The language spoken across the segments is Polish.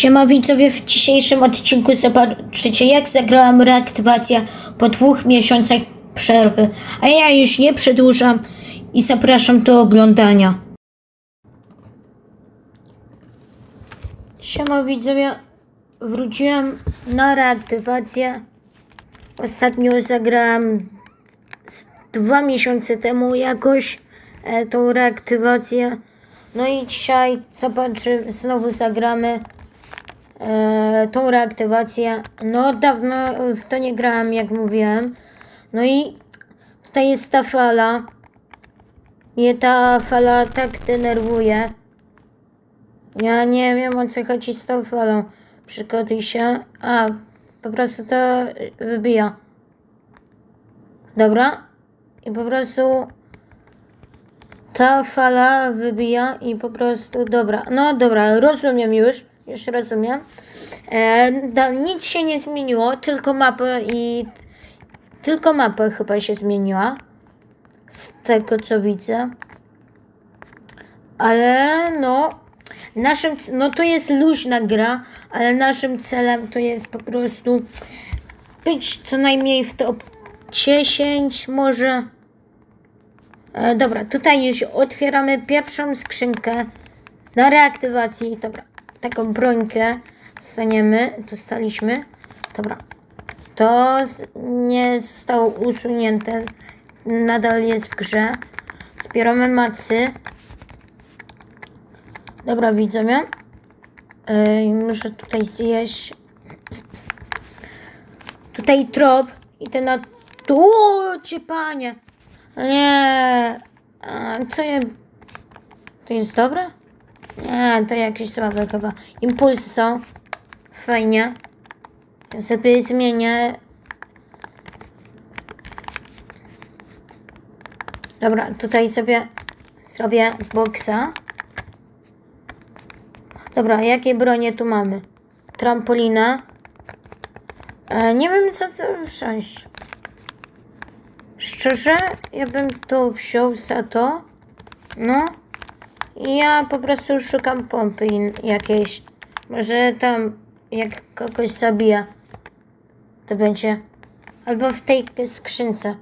Siema widzowie, w dzisiejszym odcinku zobaczycie jak zagrałam reaktywacja po dwóch miesiącach przerwy. A ja już nie przedłużam i zapraszam do oglądania. Siema widzowie, wróciłem na reaktywację. Ostatnio zagrałem z dwa miesiące temu jakoś e, tą reaktywację. No i dzisiaj zobaczy, znowu zagramy tą reaktywację. No dawno w to nie grałem, jak mówiłem. No i tutaj jest ta fala. Mnie ta fala tak denerwuje. Ja nie wiem o co chodzi z tą falą. Przygotuj się. A, po prostu to wybija. Dobra. I po prostu ta fala wybija i po prostu, dobra, no dobra, rozumiem już, już rozumiem. E, da, nic się nie zmieniło, tylko mapa i tylko mapa chyba się zmieniła. Z tego co widzę. Ale no, naszym, no to jest luźna gra, ale naszym celem to jest po prostu być co najmniej w top 10 może. E, dobra, tutaj już otwieramy pierwszą skrzynkę na reaktywacji. Dobra, taką brońkę dostaniemy, dostaliśmy. Dobra, to nie zostało usunięte, nadal jest w grze. Zbieramy macy. Dobra, widzowie. E, muszę tutaj zjeść. Tutaj trop i ten na... Tu, cię panie. Nie. A, co je... To jest dobre? Nie, to jakieś słabe chyba. Impulsy są. Fajnie. Ja sobie zmienię. Dobra, tutaj sobie zrobię boksa. Dobra, jakie bronie tu mamy? Trampolina. E, nie wiem co co wsiąść. Szczerze, ja bym to wziął za to. No. Ja po prostu szukam pompy jakiejś. Może tam jak kogoś zabija. To będzie. Albo w tej skrzynce.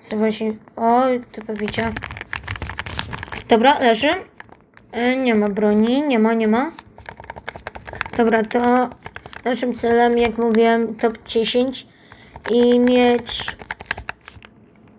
Co właśnie. O, to powiedział. Dobra, leży. E, nie ma broni, nie ma, nie ma. Dobra, to naszym celem, jak mówiłem, top 10 i mieć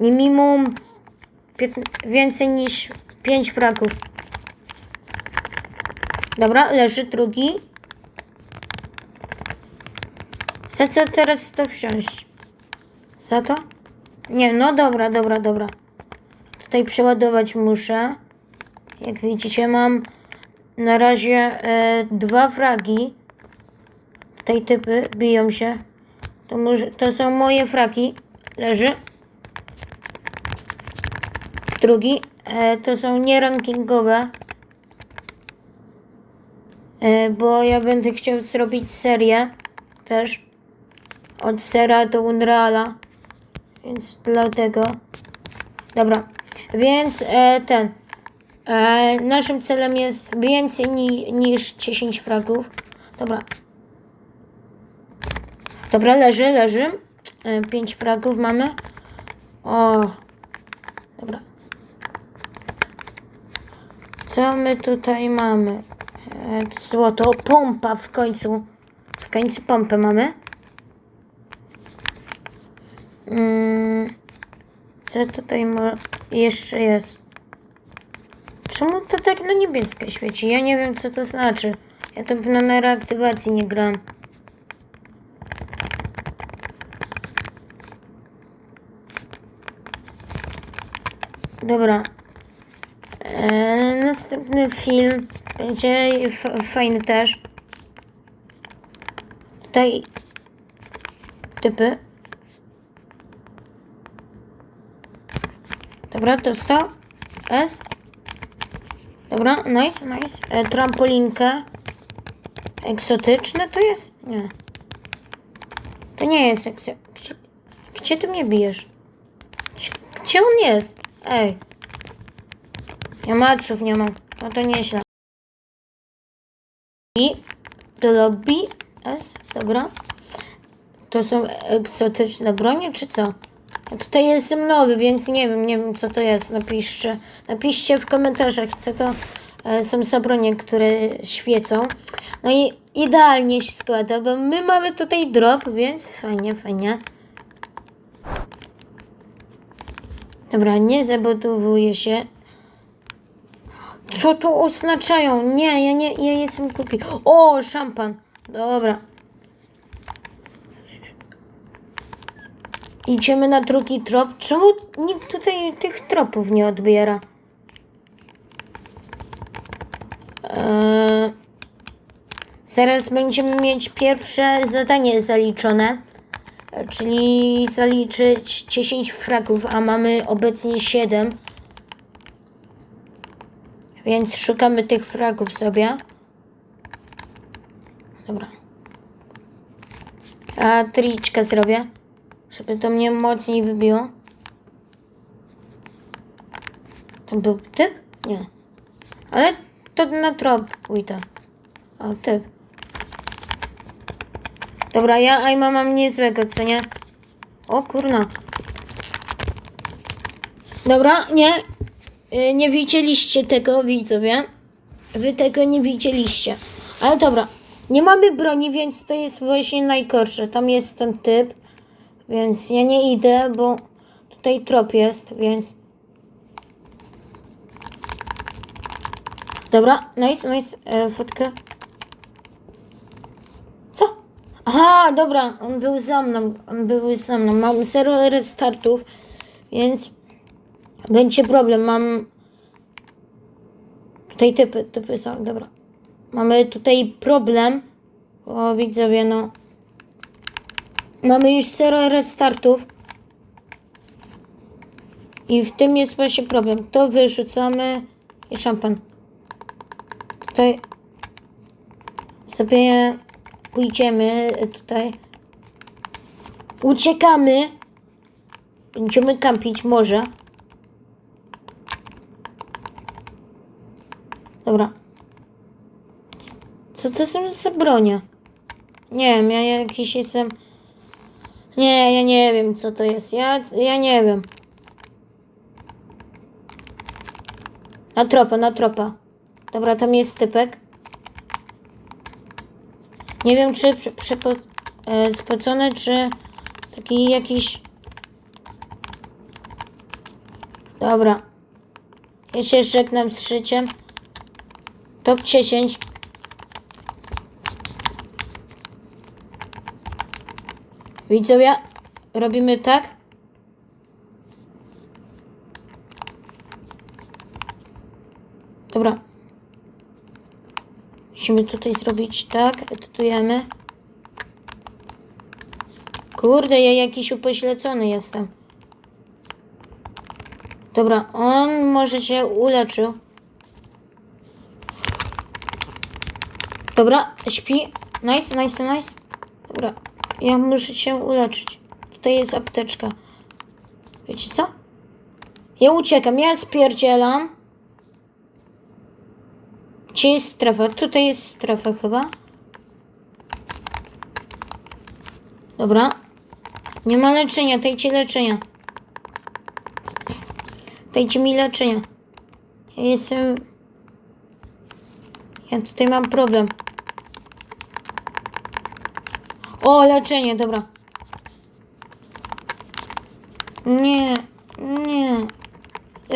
minimum więcej niż 5 fraków. Dobra, leży drugi. Za co teraz to wsiąść? Za to? Nie, no dobra, dobra, dobra. Tutaj przeładować muszę. Jak widzicie, mam na razie e, dwa fragi. Tutaj typy biją się. To, może, to są moje fraki. Leży. Drugi. E, to są nierankingowe. E, bo ja będę chciał zrobić serię też. Od sera do Unreala. Więc dlatego. Dobra. Więc e, ten. E, naszym celem jest więcej ni, niż 10 fragów. Dobra. Dobra, leży, leży. E, 5 fragów mamy. O. Dobra. Co my tutaj mamy? E, złoto. Pompa w końcu. W końcu pompę mamy. Mm, co tutaj jeszcze jest? Czemu to tak na niebiesko świeci? Ja nie wiem, co to znaczy. Ja to na, na reaktywacji nie gram. Dobra. Następny film będzie fajny też. Tutaj typy. Dobra, dostał. S. Dobra, nice, nice. E, trampolinkę. Egzotyczne to jest? Nie. To nie jest egzo... Gdzie, gdzie ty mnie bijesz? Gdzie, gdzie on jest? Ej. Ja maców nie mam. No to nieźle. I do lobby. S, dobra. To są egzotyczne bronie, czy co? A tutaj jest nowy, więc nie wiem, nie wiem co to jest. Napiszcie, napiszcie w komentarzach, co to e, są za bronie, które świecą. No i idealnie się składa, bo my mamy tutaj drop, więc fajnie, fajnie. Dobra, nie zabudowuje się. Co to oznaczają? Nie, ja nie, ja jestem głupi. O, szampan. Dobra. Idziemy na drugi trop. Czemu nikt tutaj tych tropów nie odbiera? Eee, zaraz będziemy mieć pierwsze zadanie zaliczone. Czyli zaliczyć 10 fragów, a mamy obecnie 7. Więc szukamy tych fragów sobie. Dobra. A triczkę zrobię. Żeby to mnie mocniej wybiło. To był typ? Nie. Ale to na trop pójdę. O, typ. Dobra, ja Aima mam niezłego, co nie? O kurna. Dobra, nie. Y, Nie widzieliście tego, widzowie. Wy tego nie widzieliście. Ale dobra. Nie mamy broni, więc to jest właśnie najgorsze. Tam jest ten typ. Więc ja nie idę, bo tutaj trop jest, więc... Dobra, nice, nice. E, fotkę. Co? Aha, dobra, on był za mną, on był za mną. Mam zero restartów, więc będzie problem. Mam tutaj typy, typy są, dobra. Mamy tutaj problem. O, widzowie, no. Mamy już zero restartów. I w tym jest właśnie problem. To wyrzucamy i szampan. Tutaj sobie pójdziemy tutaj. Uciekamy. Będziemy kampić może. Dobra. Co to są za bronie? Nie wiem, ja jakiś jestem... Nie, ja nie wiem co to jest. Ja, ja nie wiem. Na tropa, na tropa. Dobra, tam jest typek. Nie wiem czy prze, przepo, e, czy taki jakiś... Dobra. Ja się żegnam z życiem. Top 10. Widzowie, robimy tak. Dobra. Musimy tutaj zrobić tak. Edytujemy. Kurde, ja jakiś upoślecony jestem. Dobra, on może się uleczył. Dobra, śpi. Nice, nice, nice. Dobra, ja muszę się uleczyć. Tutaj jest apteczka. Wiecie co? Ja uciekam, ja spierdzielam. Gdzie jest strefa? Tutaj jest strefa chyba. Dobra. Nie ma leczenia, dajcie leczenia. Dajcie mi leczenia. Ja jestem... Ja tutaj mam problem. O, leczenie, dobra. Nie, nie.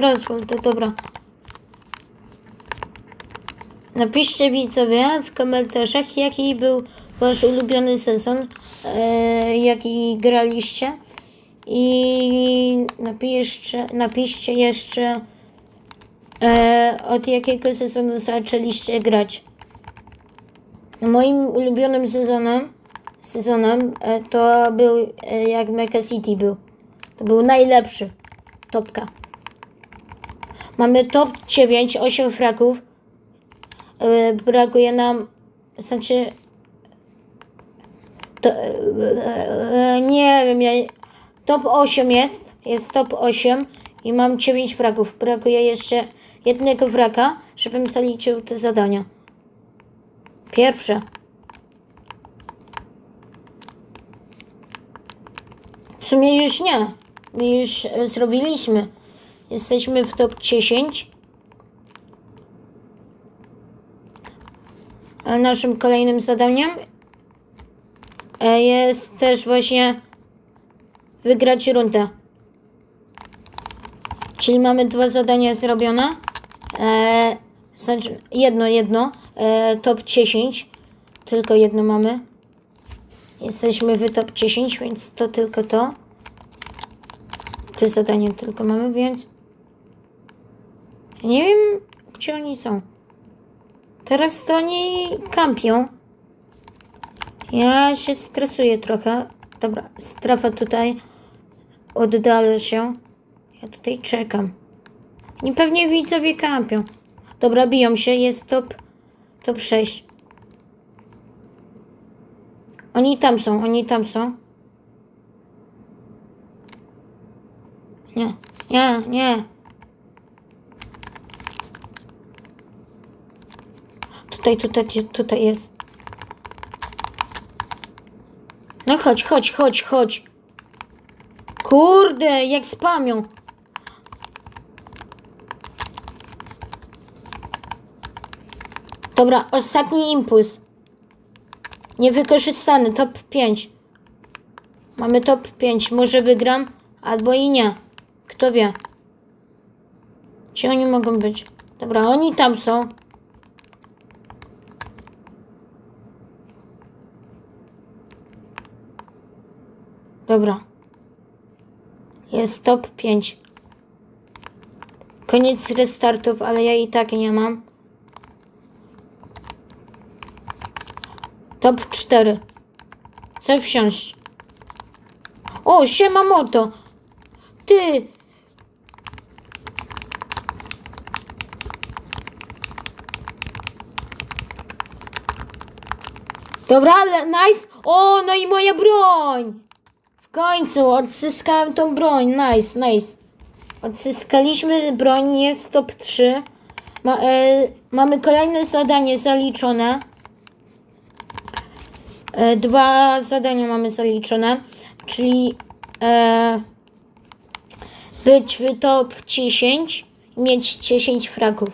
Rozwal to, dobra. Napiszcie widzowie w komentarzach, jaki był wasz ulubiony sezon, e, jaki graliście. I napiszcie, napiszcie jeszcze, e, od jakiego sezonu zaczęliście grać. Moim ulubionym sezonem, sezonem e, to był e, jak Mecha City był. To był najlepszy. Topka. Mamy top 9, 8 fraków. E, brakuje nam, znaczy, to, nie wiem, top 8 jest, jest top 8 i mam 9 fragów. Brakuje jeszcze jednego fraka, żebym zaliczył te zadania. Pierwsze. Sumie już nie. My już e, zrobiliśmy. Jesteśmy w top 10. A naszym kolejnym zadaniem e, jest też właśnie wygrać rundę. Czyli mamy dwa zadania zrobione. E, znaczy jedno, jedno. E, top 10. Tylko jedno mamy. Jesteśmy w top 10, więc to tylko to. Te zadania tylko mamy, więc nie wiem, gdzie oni są. Teraz to oni kampią. Ja się stresuję trochę. Dobra, strefa tutaj. Oddalę się. Ja tutaj czekam. I pewnie widzowie kampią. Dobra, biją się. Jest top, top 6. Oni tam są, oni tam są. Nie, nie, nie. Tutaj, tutaj, tutaj jest. No chodź, chodź, chodź, chodź. Kurde, jak spamią. Dobra, ostatni impuls. Niewykorzystany, top 5. Mamy top 5. Może wygram, albo i nie. Kto wie. Gdzie oni mogą być? Dobra, oni tam są. Dobra. Jest top 5. Koniec restartów, ale ja i tak nie mam. Top 4. Chcę wsiąść. O, siema moto. Ty. Dobra, ale nice. O, no i moja broń. W końcu odzyskałem tą broń. Nice, nice. Odzyskaliśmy broń, jest top 3. Ma, e, mamy kolejne zadanie zaliczone. E, dwa zadania mamy zaliczone, czyli e, być w top 10 i mieć 10 fragów.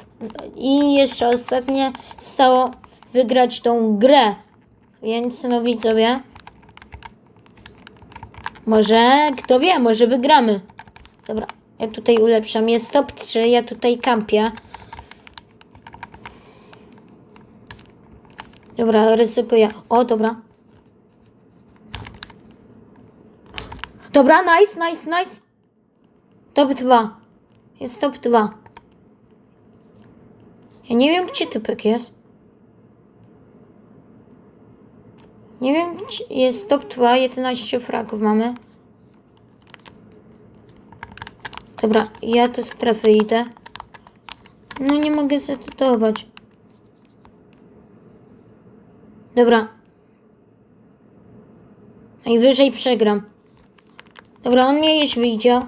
I jeszcze ostatnie stało wygrać tą grę. Więc no widzowie, może, kto wie, może wygramy. Dobra, ja tutaj ulepszam. Jest top 3, ja tutaj kampię. Dobra, ryzykuję. O, dobra. Dobra, nice, nice, nice. Top 2. Jest top 2. Ja nie wiem, gdzie typek jest. Nie wiem, jest top 2, 11 fragów mamy. Dobra, ja do strefy idę. No nie mogę zedytować. Dobra. Najwyżej przegram. Dobra, on mnie już widział.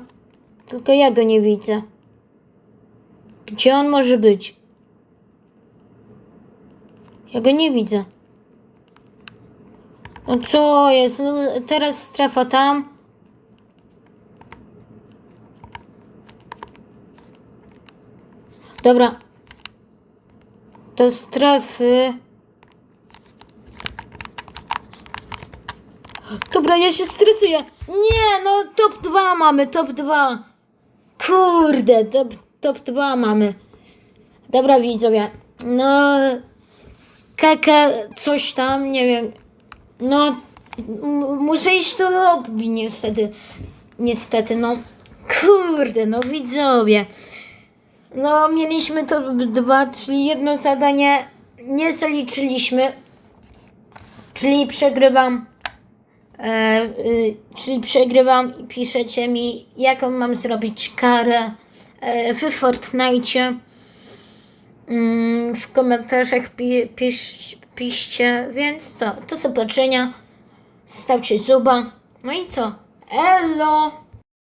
Tylko ja go nie widzę. Gdzie on może być? Ja go nie widzę. No co jest? No teraz strefa tam. Dobra. Do strefy. Dobra, ja się stresuję. Nie, no top 2 mamy, top 2. Kurde, top, top 2 mamy. Dobra, widzowie. No, kaka, coś tam, nie wiem. No, muszę iść do lobby, niestety. Niestety, no. Kurde, no widzowie. No, mieliśmy top 2, czyli jedno zadanie nie zaliczyliśmy. Czyli przegrywam. E, y, czyli przegrywam i piszecie mi, jaką mam zrobić karę e, w Fortnite. Mm, w komentarzach pi, pisz, piszcie, więc co, do zobaczenia. Stawcie suba. No i co? Elo!